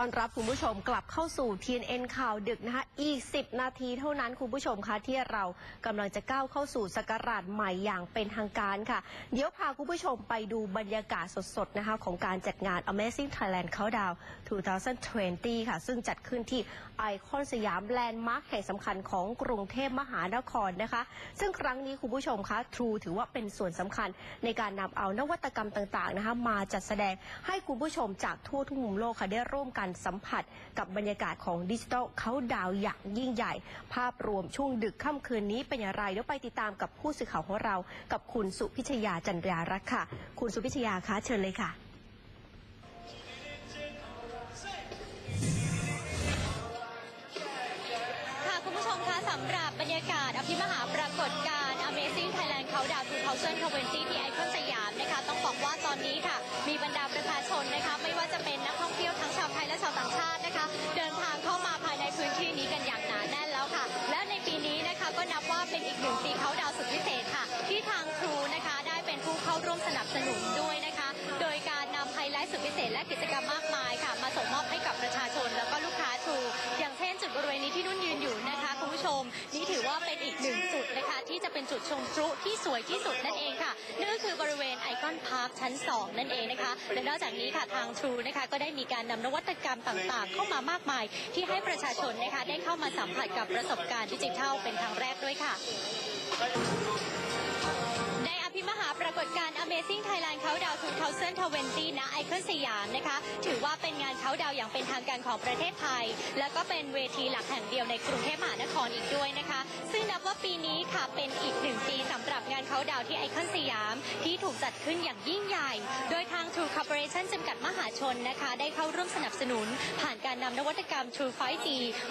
ต้อนรับคุณผู้ชมกลับเข้าสู่ TNN ข่าวดึกนะคะ อีก 10 นาทีเท่านั้นคุณผู้ชมคะที่เรากำลังจะก้าวเข้าสู่สกราชใหม่อย่างเป็นทางการค่ะ เดี๋ยวพาคุณผู้ชมไปดูบรรยากาศสดๆนะคะของการจัดงาน Amazing Thailand Countdown 2020 ค่ะ ซึ่งจัดขึ้นที่ไอคอนสยามแลนด์มาร์คแห่งสำคัญของกรุงเทพมหานครนะคะ ซึ่งครั้งนี้คุณผู้ชมคะ True ถือว่าเป็นส่วนสำคัญในการนำเอานวัตกรรมต่างๆนะคะมาจัดแสดงให้คุณผู้ชมจากทั่วทุกมุมโลกค่ะได้ร่วมกันสัมผัสกับบรรยากาศของดิจิทัลเขาดาวอย่างยิ่งใหญ่ ภาพรวมช่วงดึกค่ำคืนนี้เป็นอย่างไรเดี๋ยวไปติดตามกับผู้สื่อข่าวของเรา กับคุณสุพิชยาจันทรารักษ์ค่ะ คุณสุพิชยาคะเชิญเลยค่ะ อภิมหาปรากฏการณ์ Amazing Thailand Countdown 2020 ที่ไอคอนสยามนะคะ ต้องบอกว่าตอนนี้ค่ะ มีบรรดาประชาชนนะคะ ไม่ว่าจะเป็นนักท่องเที่ยวทั้งชาวไทยและชาวต่างชาตินะคะ เดินทางเข้ามาภายในพื้นที่นี้กันอย่างหนาแน่นแล้วค่ะ และในปีนี้นะคะก็นับว่าเป็นอีกหนึ่งปีเขาดาวสุดพิเศษค่ะ ที่ทางครูนะคะได้เป็นผู้เข้าร่วมสนับสนุนด้วยนะคะ โดยการนำไฮไลท์สุดพิเศษและกิจกรรมมากมายค่ะ มาส่งมอบให้กับประชาชนแล้วก็ลูกค้าทูอย่างเช่นจุดบริเวณนี้ที่นุ่นยืนอยู่นะคะคุณผู้ชม นี่ถือว่าเป็นอีกหนึ่งจุดนะคะที่จะเป็นจุดชมพลุที่สวยที่สุดนั่นเองค่ะนั่นก็คือบริเวณไอคอนพาร์คชั้น 2 นั่นเองนะคะและนอกจากนี้ค่ะทางทรูนะคะก็ได้มีการนำนวัตกรรมต่างๆ เข้ามามากมาย ที่ให้ประชาชนนะคะได้เข้ามาสัมผัสกับประสบการณ์ดิจิทัลเป็นครั้งแรกด้วยค่ะ ปรากฏการณ์ Amazing Thailand Countdown 2020ณไอคอนสยามนะคะ ถือว่าเป็นงานเขาดาวอย่างเป็นทางการของประเทศไทย และก็เป็นเวทีหลักแห่งเดียวในกรุงเทพมหานครอีกด้วยนะคะ ซึ่งนับว่าปีนี้ค่ะเป็นอีกหนึ่งปีสำหรับงานเขาดาวที่ไอคอนสยาม ที่ถูกจัดขึ้นอย่างยิ่งใหญ่ โดยทาง True Corporation จำกัดมหาชนนะคะ ได้เข้าร่วมสนับสนุน ผ่านการนำนวัตกรรม True 5G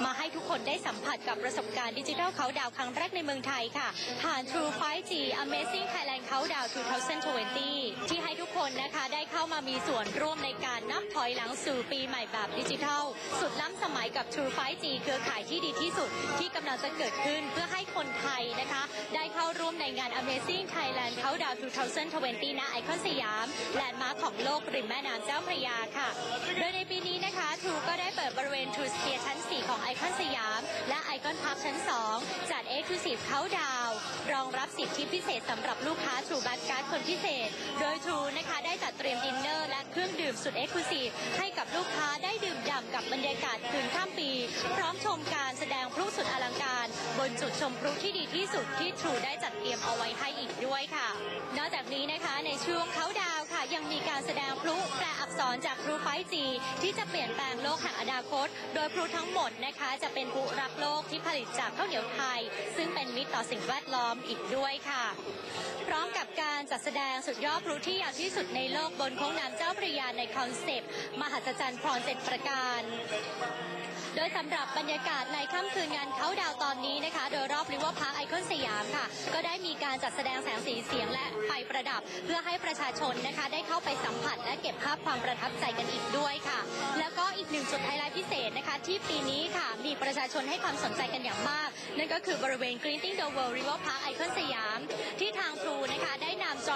มาให้ทุกคนได้สัมผัสกับประสบการณ์ดิจิทัลเขาดาวครั้งแรกในเมืองไทยค่ะ ผ่าน True 5G Amazing Thailand Countdown 2020 ที่ให้ทุกคนนะคะได้เข้ามามีส่วนร่วมในการนับถอยหลังสู่ปีใหม่แบบดิจิทัล สุดล้ำสมัยกับ True 5G เครือข่ายที่ดีที่สุดที่กำลังจะเกิดขึ้นเพื่อให้คนไทยนะคะ งาน Amazing Thailand Countdown 2020ณไอคอนสยาม แลนด์มาร์คของโลกริมแม่น้ำเจ้าพระยาค่ะ โดยในปีนี้นะคะ True ก็ได้เปิดบริเวณ True Sphere ชั้น 4 ของไอคอนสยาม และไอคอนพาร์คชั้น 2 จัด Exclusive Countdown รองรับสิทธิพิเศษสำหรับลูกค้า True b a c Card คนพิเศษ โดย True นะคะได้จัดเตรียมดินเนอร์และเครื่องดื่มสุด Exclusive ให้กับลูกค้าได้ดื่มด่ำกับบรรยากาศคืนข้ามปี พร้อมชมการแสดงพลุสุดอลังการ บนจุดชมพลุที่ดีที่สุดที่ True ได้จัดเตรียมเอาไว้ให้อีกด้วยค่ะ นอกจากนี้นะคะในช่วงเขาดาวค่ะ ยังมีการแสดงพลุแปลอักษรจากพลุ 5G ที่จะเปลี่ยนแปลงโลกแห่งอนาคต โดยพลุทั้งหมดนะคะ จะเป็นพลุรักโลกที่ผลิตจากข้าวเหนียวไทย ซึ่งเป็นมิตรต่อสิ่งแวดล้อมอีกด้วยค่ะ พร้อมกับการจัดแสดงสุดยอดพลุที่ยาวที่สุดในโลกบนโค้งน้ำเจ้าพระยาในคอนเซปต์ มหัศจรรย์พรเจ็ดประการ โดยสำหรับบรรยากาศในค่ำคืนงานเขาดาวตอนนี้นะคะ โดยรอบริเวอร์พาร์คไอคอนสยามค่ะ ก็ได้มีการจัดแสดงแสงสีเสียงและไฟประดับ เพื่อให้ประชาชนนะคะ ได้เข้าไปสัมผัส และเก็บภาพความประทับใจกันอีกด้วยค่ะ แล้วก็อีกหนึ่งจุดไฮไลท์พิเศษนะคะ ที่ปีนี้ค่ะมีประชาชนให้ความสนใจกันอย่างมาก นั่นก็คือบริเวณ Greeting the World River Park ไอคอนสยาม ที่ทาง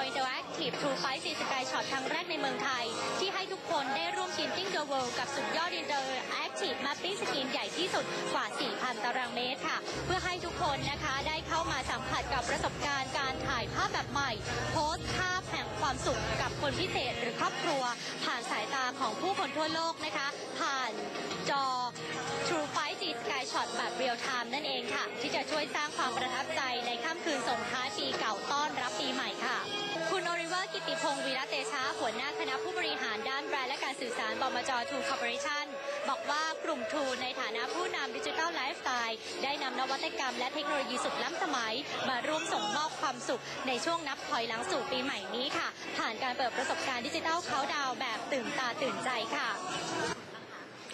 True นะคะได้นำ Joy Interactive True 5 G Sky Shot ครั้งแรกในเมืองไทย ที่ให้ทุกคนได้ร่วม Greeting the World กับสุดยอด Interactive Mapping Screen ใหญ่ที่สุดกว่า 4,000 ตารางเมตรค่ะ เพื่อให้ทุกคนนะคะได้เข้ามาสัมผัสกับประสบการณ์การถ่ายภาพแบบใหม่ โพสต์ภาพแห่งความสุขกับคนพิเศษหรือครอบครัว ผ่านสายตาของผู้คนทั่วโลกนะคะ ผ่านจอ True 5G Sky Shot แบบเรียลไทม์นั่นเองค่ะ ที่จะช่วยสร้างความประทับใจในค่ำคืนส่งท้ายปีเก่าต้อนรับปีใหม่ค่ะ ริเวอร์กิติพงศ์วีระเตชะหัวหน้าคณะผู้บริหารด้านแบรนด์และการสื่อสารบมจทูคอร์ปอเรชั่นบอกว่ากลุ่มทูในฐานะผู้นำดิจิทัลไลฟ์สไตล์ได้นำนวัตกรรมและเทคโนโลยีสุดล้ำสมัย มาร่วมส่งมอบความสุข ในช่วงนับถอยหลังสู่ปีใหม่นี้ค่ะ ผ่านการเปิดประสบการณ์ดิจิทัลเขาดาวแบบตื่นตาตื่นใจค่ะ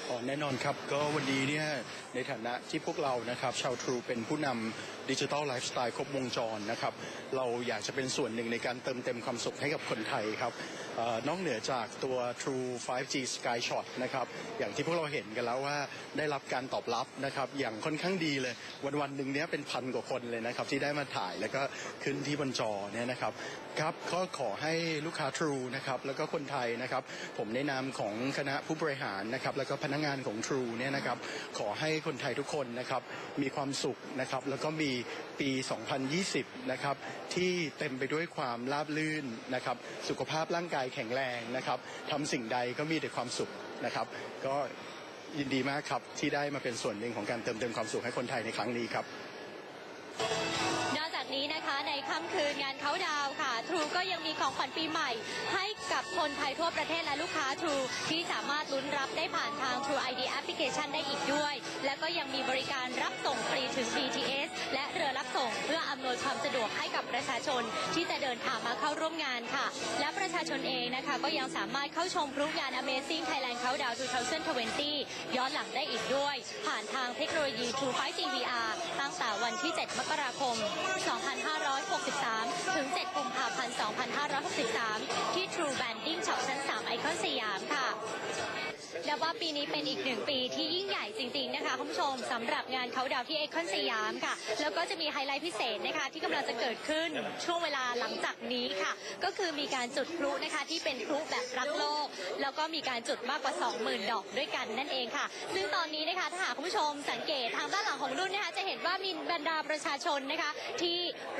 อ๋อแน่นอนครับ ก็วันนี้เนี่ยในฐานะที่พวกเรานะครับ ชาวทรูเป็นผู้นำดิจิทัลไลฟ์สไตล์ครบวงจรนะครับ เราอยากจะเป็นส่วนหนึ่งในการเติมเต็มความสุขให้กับคนไทยครับออนอกเหนือจากตัว True 5G Sky Shot นะครับ อย่างที่พวกเราเห็นกันแล้วว่าได้รับการตอบรับนะครับ อย่างค่อนข้างดีเลย วันวันหนึ่งเนี้ยเป็นพันกว่าคนเลยนะครับ ที่ได้มาถ่ายแล้วก็ขึ้นที่บนจอเนี่ยนะครับครับก็ขอให้ลูกค้า True นะครับแล้วก็คนไทยนะครับ ผมในนามของคณะผู้บริหารนะครับแล้วก็พนักงานของ True เนี่ยนะครับขอให้คนไทยทุกคนนะครับมีความสุขนะครับแล้วก็มีปี 2020 นะครับที่เต็มไปด้วยความราบรื่นนะครับสุขภาพร่างกายแข็งแรงนะครับทำสิ่งใดก็มีแต่ความสุขนะครับก็ยินดีมากครับที่ได้มาเป็นส่วนหนึ่งของการเติมเต็มความสุขให้คนไทยในครั้งนี้ครับ จากนี้นะคะในค่ำคืนงานเขาดาวค่ะ ทรูก็ยังมีของขวัญปีใหม่ ให้กับคนไทยทั่วประเทศและลูกค้าทรูที่สามารถลุ้นรับได้ผ่านทาง True ID Application ได้อีกด้วย และก็ยังมีบริการรับส่งฟรีถึง BTS และเรือรับส่งเพื่ออำนวยความสะดวกให้กับประชาชนที่จะเดินทางมาเข้าร่วมงานค่ะ และประชาชนเองนะคะ ก็ยังสามารถเข้าชมพลุงาน Amazing Thailand Countdown 2020 ย้อนหลังได้อีกด้วย ผ่านทางเทคโนโลยี True 5G VR ตั้งแต่วันที่ 7 มกราคม 2563 ถึง 7 กุมภาพันธ์ 2563 ที่ True Banding Shop ชั้น 3 ไอคอนสยามค่ะ และว่าปีนี้เป็นอีกหนึ่งปีที่ยิ่งใหญ่จริง ๆ นะคะคุณผู้ชมสำหรับงานเขาดาวที่ไอคอนสยามค่ะ แล้วก็จะมีไฮไลท์พิเศษนะคะ ที่กำลังจะเกิดขึ้นช่วงเวลาหลังจากนี้ค่ะ ก็คือมีการจุดพลุนะคะที่เป็นพลุแบบรักโลก แล้วก็มีการจุดมากกว่า 20,000 ดอกด้วยกันนั่นเองค่ะ ซึ่งตอนนี้นะคะถ้าหากคุณผู้ชมสังเกตทางด้านหลังของรุ่นนะคะจะเห็นว่ามีบรรดาประชาชนนะคะ ที่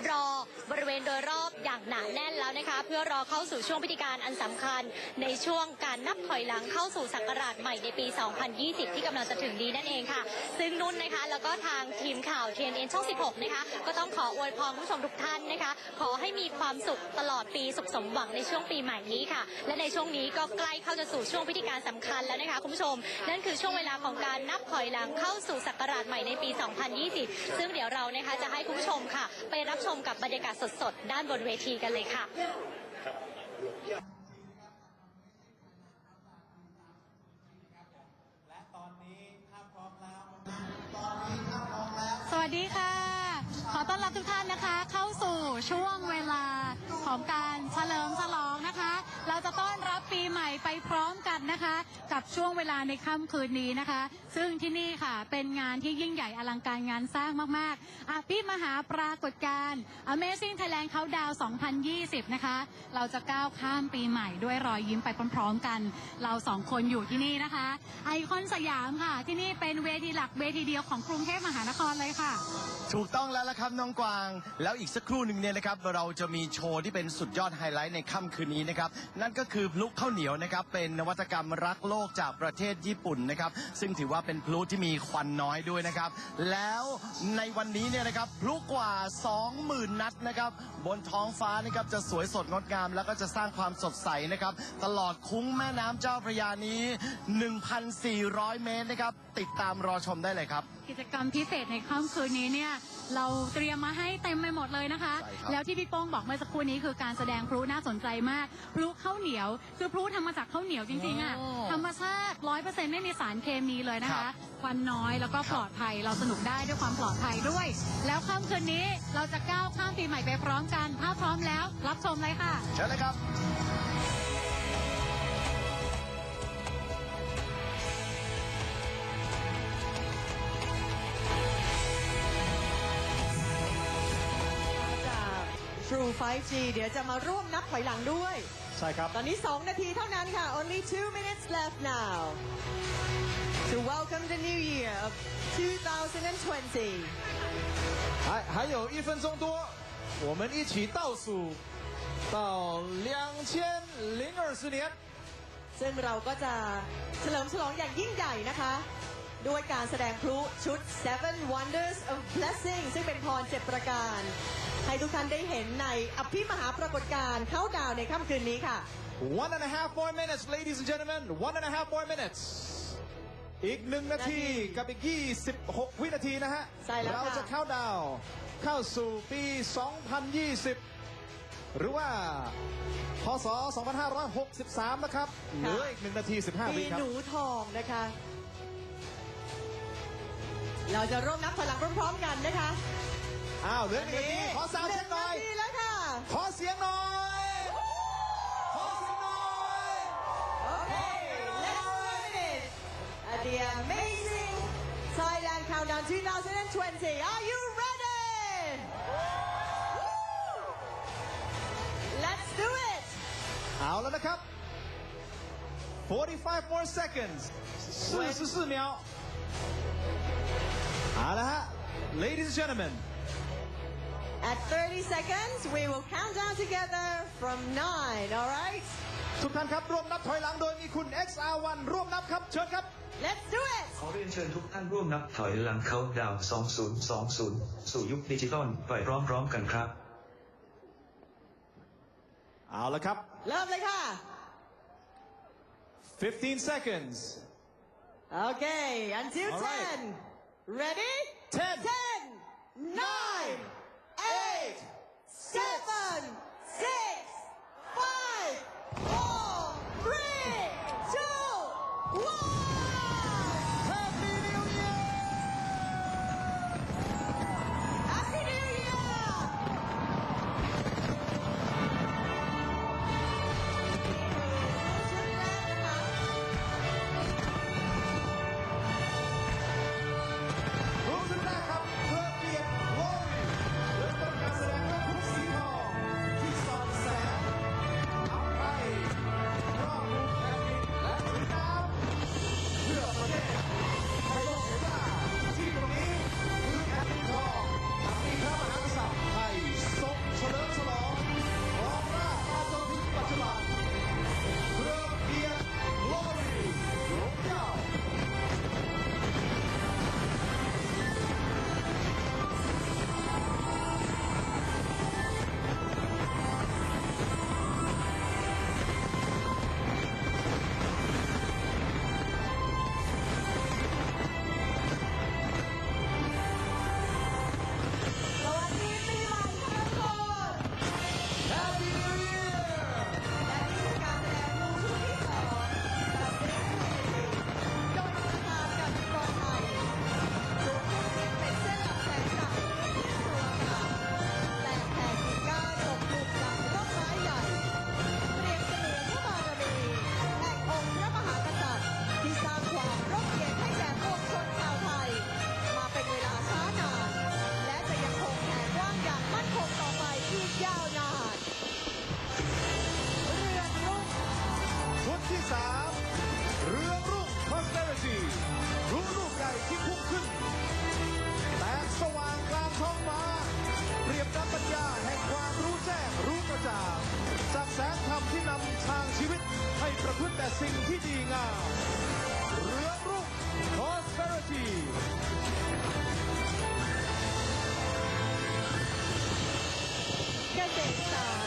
รอบริเวณโดยรอบอย่างหนาแน่นแล้วนะคะ เพื่อรอเข้าสู่ช่วงพิธีการอันสำคัญ ในช่วงการนับถอยหลังเข้าสู่ศักราชใหม่ในปี 2020 ที่กำลังจะถึงนี้นั่นเองค่ะ ซึ่งนุ่นนะคะแล้วก็ทางทีมข่าว TNN ช่อง 16 นะคะ ก็ต้องขออวยพรคุณผู้ชมทุกท่านนะคะ ขอให้มีความสุขตลอดปีสุขสมหวังในช่วงปีใหม่นี้ค่ะ และในช่วงนี้ก็ใกล้เข้าจะสู่ช่วงพิธีการสำคัญแล้วนะคะคุณผู้ชม นั่นคือช่วงเวลาของการนับถอยหลังเข้าสู่ศักราชใหม่ในปี 2020 ซึ่งเดี๋ยวเรานะคะจะให้คุณผู้ชมค่ะ ไปรับชมกับบรรยากาศสดๆ ด้านบนเวทีกันเลยค่ะ สวัสดีค่ะ ขอต้อนรับ ทุกท่านนะคะ เข้าสู่ช่วงเวลาของการเฉลิมฉลอง นะคะ เราจะต้อนรับปีใหม่ไปพร้อมกันนะคะ กับช่วงเวลาในค่ำคืนนี้นะคะ ซึ่งที่นี่ค่ะเป็นงานที่ยิ่งใหญ่อลังการงานสร้างมากๆอภิมหาปรากฏการณ์ Amazing Thailand Countdown 2020 นะคะ เราจะก้าวข้ามปีใหม่ด้วยรอยยิ้มไปพร้อมๆกัน เราสองคนอยู่ที่นี่นะคะ ไอคอนสยามค่ะ ที่นี่เป็นเวทีหลักเวทีเดียวของกรุงเทพมหานครเลยค่ะ ถูกต้องแล้วละครับน้องกวาง แล้วอีกสักครู่หนึ่งเนี่ยนะครับเราจะมีโชว์ที่เป็นสุดยอดไฮไลท์ในค่ำคืนนี้นะครับนั่นก็คือพลุข้าวเหนียวนะครับเป็นนวัตกรรมรักโลกจากประเทศญี่ปุ่นนะครับซึ่งถือว่าเป็นพลุที่มีควันน้อยด้วยนะครับแล้วในวันนี้เนี่ยนะครับพลุกว่า 20,000 นัดนะครับบนท้องฟ้านะครับจะสวยสดงดงาม แล้วก็จะสร้างความสดใสนะครับตลอดคุ้งแม่น้ำเจ้าพระยานี้ 1,400 เมตรนะครับติดตามรอชมได้เลยครับ กิจกรรมพิเศษในค่ำคืนนี้เนี่ยเราเตรียมมาให้เต็มไปหมดเลยนะคะ ใช่ครับ แล้วที่พี่โป้งบอกเมื่อสักครู่นี้คือการแสดงพลุน่าสนใจมากพลุข้าวเหนียว คือพลุทำมาจากข้าวเหนียวจริงๆอะโอ้ธรรมชาติร้อยเปอร์เซ็นต์ไม่มีสารเคมีเลยนะครัคะบ ควันน้อยแล้วก็ปลอดภัยเราสนุกได้ด้วยความปลอดภัยด้วย แล้วค่ำคืนนี้เราจะก้าวข้ามปีใหม่ไปพร้อมกัน ถ้าพร้อมแล้ว รับชมเลยค่ะ เชิญเลยครับ True 5G เดี๋ยวจะมาร่วมนับถอยหลังด้วย ใช่ครับ ตอนนี้ 2 นาทีเท่านั้นค่ะ only two minutes left now to welcome the new year of 2020还还有一分钟多，我们一起倒数到两千零二十年。 ซึ่งเราก็จะเฉลิมฉลองอย่างยิ่งใหญ่นะคะ ด้วยการแสดงพลุชุด Seven Wonders of Blessing ซึ่งเป็นพรเจ็ดประการ ให้ทุกท่านได้เห็นในอภิมหาปรากฏการณ์เข้าดาวน์ในค่ำคืนนี้ค่ะ One and a half more minutes, ladies and gentlemen. One and a half more minutes. อีกหนึ่งนาทีกับอีก 26 วินาทีนะฮะ ใช่แล้วค่ะ เราจะเข้าดาวน์เข้าสู่ปี 2020 หรือว่าพศ 2563 นะครับ เหลืออีกหนึ่งนาที 15 ปีวิครับหนูทองนะคะ เราจะร่วมนับถอยหลังพร้อมๆกันนะคะเหลือหนึ่งนาทีขอสาวเช็คหน่อยนึ่งาทีแล้วค่ะ ขอเสียงหน่อย ขอเสียงหน่อย Okay, let's do it. At the amazing Thailand Countdown 2020. Are you ready? Woo! Let's do it. เอาแล้วนะครับ 45 more seconds 44秒 เอาละฮะ ladies and gentlemen At 30 seconds, we will count down together from 9, all right? ทุกท่านครับร่วมนับถอยหลังโดยมีคุณ XR1 ร่วมนับครับเชิญครับ Let's do it. ขอเรียนเชิญทุกท่านร่วมนับถอยหลังเขาดาวน์2020 สู่ยุคดิจิตอลไปพร้อมๆกันครับ เอาละครับ เริ่มเลยค่ะ 15 seconds Okay, until All right. 10. Ready? 10, 10, 9, 8, 7, ที่สามเรือรุ่ง prosperity รู้ลูกใหญ่ที่พุ่งขึ้นแสงสว่างกลางท้องฟ้า เปรียบดับปัญญาแห่งความรู้แจ้งรู้กระจ่างจากแสงธรรมที่นำทางชีวิตให้ประพฤติแต่สิ่งที่ดีงามเรือรุ่ง prosperity เกษตรศาสตร์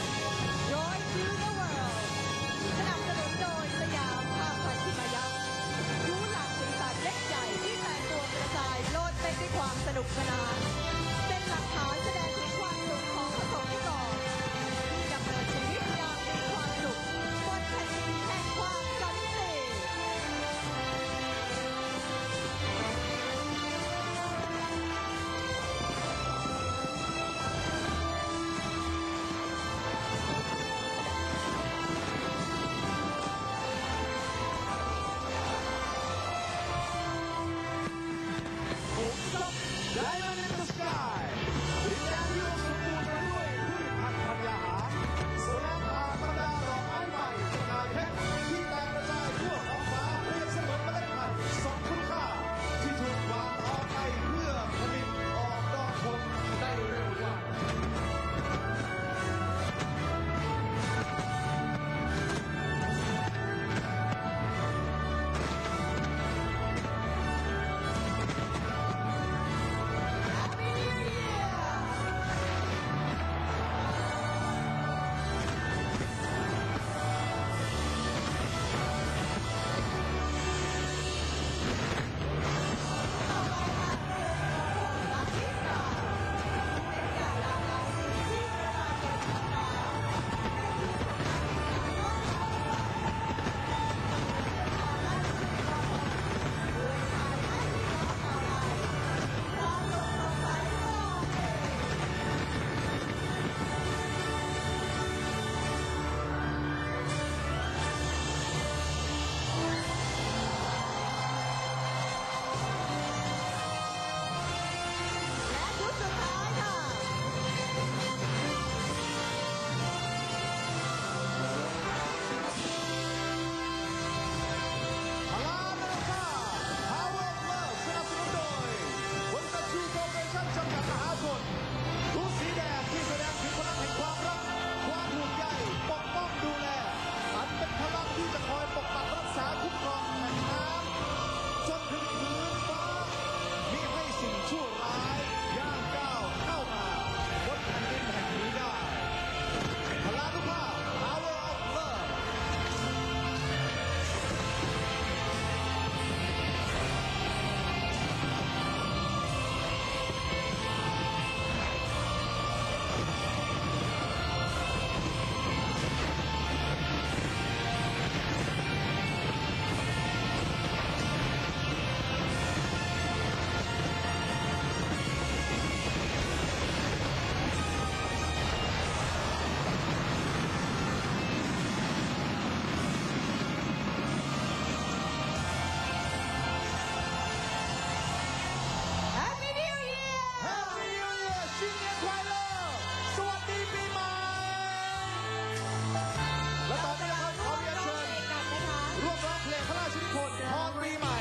put down. My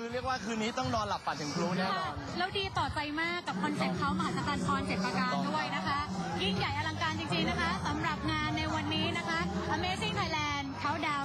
คือเรียกว่าคืนนี้ต้องนอนหลับฝันถึงพลุแน่นอน แล้วดีต่อใจมากกับคอนเซ็ปต์เขามหัศจรรย์พรเจ็ดประการด้วยนะคะ ยิ่งใหญ่อลังการจริงๆนะคะสำหรับงานในวันนี้นะคะ Amazing Thailand เขาดาว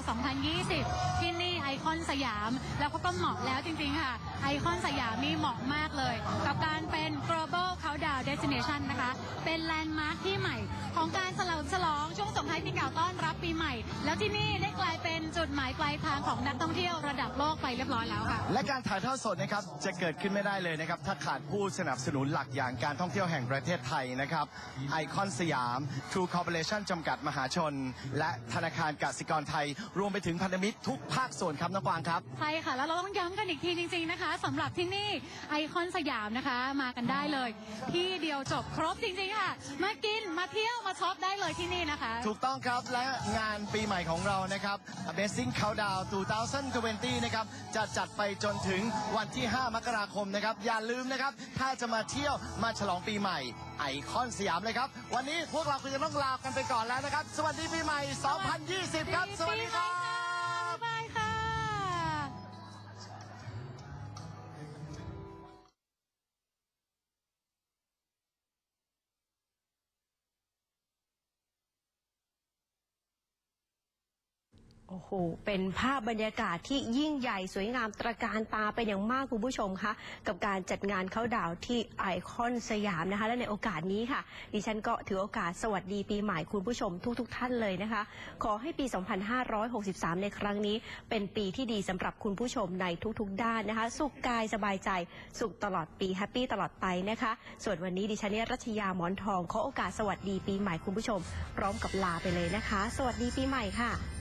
2020 ที่นี่ไอคอนสยาม แล้วก็ก็เหมาะแล้วจริงๆค่ะไอคอนสยามนี่เหมาะมากเลย กับการเป็น global countdown destination นะคะ เป็นแลนด์มาร์คที่ใหม่ ของการเฉลิมฉลองช่วงส่งท้ายปีเก่าต้อนรับปีใหม่ แล้วที่นี่ได้กลายเป็นจุดหมายปลายทางของนักท่องเที่ยวระดับโลกไปเรียบร้อยแล้วค่ะ และการถ่ายทอดสดนะครับจะเกิดขึ้นไม่ได้เลยนะครับ ถ้าขาดผู้สนับสนุนหลักอย่างการท่องเที่ยวแห่งประเทศไทยนะครับไอคอนสยาม True Corporation จำกัดมหาชน และธนาคารกสิกรไทย รวมไปถึงพันธมิตรทุกภาคส่วนครับน้องกวางครับ ใช่ค่ะ แล้วเราต้องย้ำกันอีกทีจริงๆนะคะสำหรับที่นี่ไอคอนสยามนะคะ มากันได้เลย ที่เดียวจบครบจริงๆค่ะ มากินมาเที่ยวมาช็อปได้เลยที่นี่นะคะ ถูกต้องครับและงานปีใหม่ของเรานะครับ Amazing Countdown 2020 นะครับจะจัดไปจนถึงวันที่ 5 มกราคมนะครับ อย่าลืมนะครับ ถ้าจะมาเที่ยวมาฉลองปีใหม่ไอคอนสยามเลยครับ วันนี้พวกเราคงจะต้องลากันไปก่อนแล้วนะครับ สวัสดีปีใหม่ 2020 ครับ สวัสดีครับ โอ้โห เป็นภาพบรรยากาศที่ยิ่งใหญ่สวยงามตระการตาเป็นอย่างมากคุณผู้ชมคะกับการจัดงานเข้าดาวที่ไอคอนสยามนะคะ และในโอกาสนี้ค่ะ ดิฉันก็ถือโอกาสสวัสดีปีใหม่คุณผู้ชมทุกๆทท่านเลยนะคะ ขอให้ปี 2563 ในครั้งนี้ เป็นปีที่ดีสำหรับคุณผู้ชมในทุกๆ ด้านนะคะ สุขกายสบายใจ สุขตลอดปีแฮปปี้ตลอดไปนะคะ ส่วนวันนี้ดิฉันเนี่ยรัชยาหมอนทองขอโอกาสสวัสดีปีใหม่คุณผู้ชม พร้อมกับลาไปเลยนะคะ สวัสดีปีใหม่ค่ะ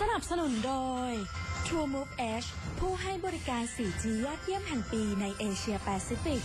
สนับสนุนโดย True Move Edge ผู้ให้บริการ 4G ยอดเยี่ยมแห่งปีในเอเชียแปซิฟิก